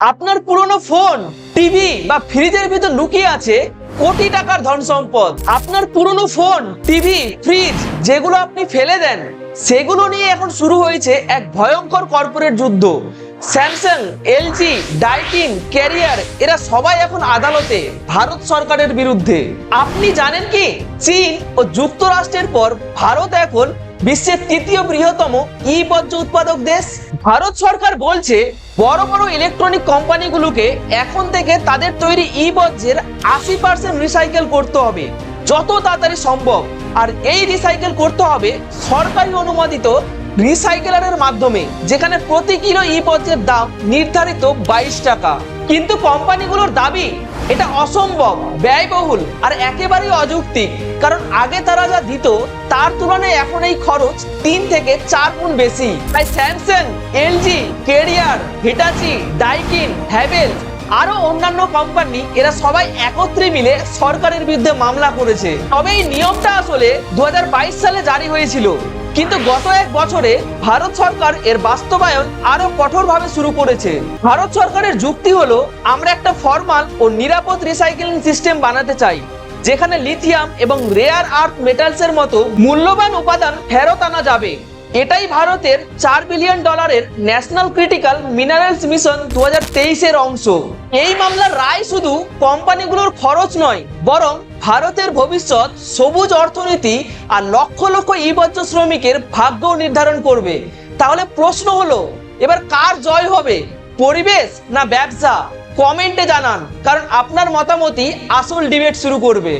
আপনার পুরনো phone, TV বা ফ্রিজের ভিতর লুকিয়ে আছে কোটি টাকার ধন সম্পদ। আপনার পুরনো ফোন, টিভি, ফ্রিজ যেগুলো আপনি ফেলে দেন, সেগুলো নিয়ে এখন শুরু হয়েছে এক ভয়ঙ্কর কর্পোরেট যুদ্ধ। স্যামসাং, এলজি ডাইটিন ক্যারিয়ার, এরা সবাই এখন আদালতে, ভারত সরকারের বিরুদ্ধে। আপনি জানেন কি? চীন ও যুক্তরাষ্ট্রের পর ভারত এখন বিশ্বের তৃতীয় বৃহত্তম ই বর্জ্য উৎপাদক দেশ। ভারত সরকার বলছে, বড় বড় ইলেকট্রনিক কোম্পানিগুলোকে এখন থেকে তাদের তৈরি ই বর্জ্যের আশি পার্সেন্ট রিসাইকেল করতে হবে, যত তাড়াতাড়ি সম্ভব। আর এই রিসাইকেল করতে হবে সরকারি অনুমোদিত রিসাইকেলারের মাধ্যমে, যেখানে প্রতি কিলো ই বর্জ্যের দাম নির্ধারিত বাইশ টাকা। কিন্তু কোম্পানিগুলোর দাবি, এটা অসম্ভব, ব্যয়বহুল আর একেবারেই অযৌক্তিক। কারণ আগে তারা যা দিত, তার তুলনায় এখন এই খরচ তিন থেকে চার গুণ বেশি। তাই Samsung, LG, Carrier, Hitachi, Daikin, Havells আরও অন্যান্য কোম্পানি, এরা সবাই একত্রে মিলে সরকারের বিরুদ্ধে মামলা করেছে। তবে এই নিয়মটা আসলে দু হাজার বাইশ সালে জারি হয়েছিল। কিন্তু গত এক বছরে ভারত সরকার এর বাস্তবায়ন আরও কঠোরভাবে শুরু করেছে। ভারত সরকারের যুক্তি হলো, আমরা একটা ফর্মাল ও নিরাপদ রিসাইকেলিং সিস্টেম বানাতে চাই, যেখানে লিথিয়াম এবং রেয়ার আর্থ মেটালসের মতো মূল্যবান উপাদান ফেরত আনা যাবে। এটাই ভারতের চার বিলিয়ন ডলারের ন্যাশনাল ক্রিটিক্যাল মিনারেলস মিশন দু এর অংশ। এই মামলার রায় শুধু কোম্পানিগুলোর খরচ নয়, বরং ভারতের ভবিষ্যৎ সবুজ অর্থনীতি আর লক্ষ লক্ষ ইবজ্জ শ্রমিকের ভাগ্য নির্ধারণ করবে। তাহলে প্রশ্ন হলো, এবার কার জয় হবে? পরিবেশ না ব্যবসা? কমেন্টে জানান, কারণ আপনার মতামতই আসল ডিবেট শুরু করবে।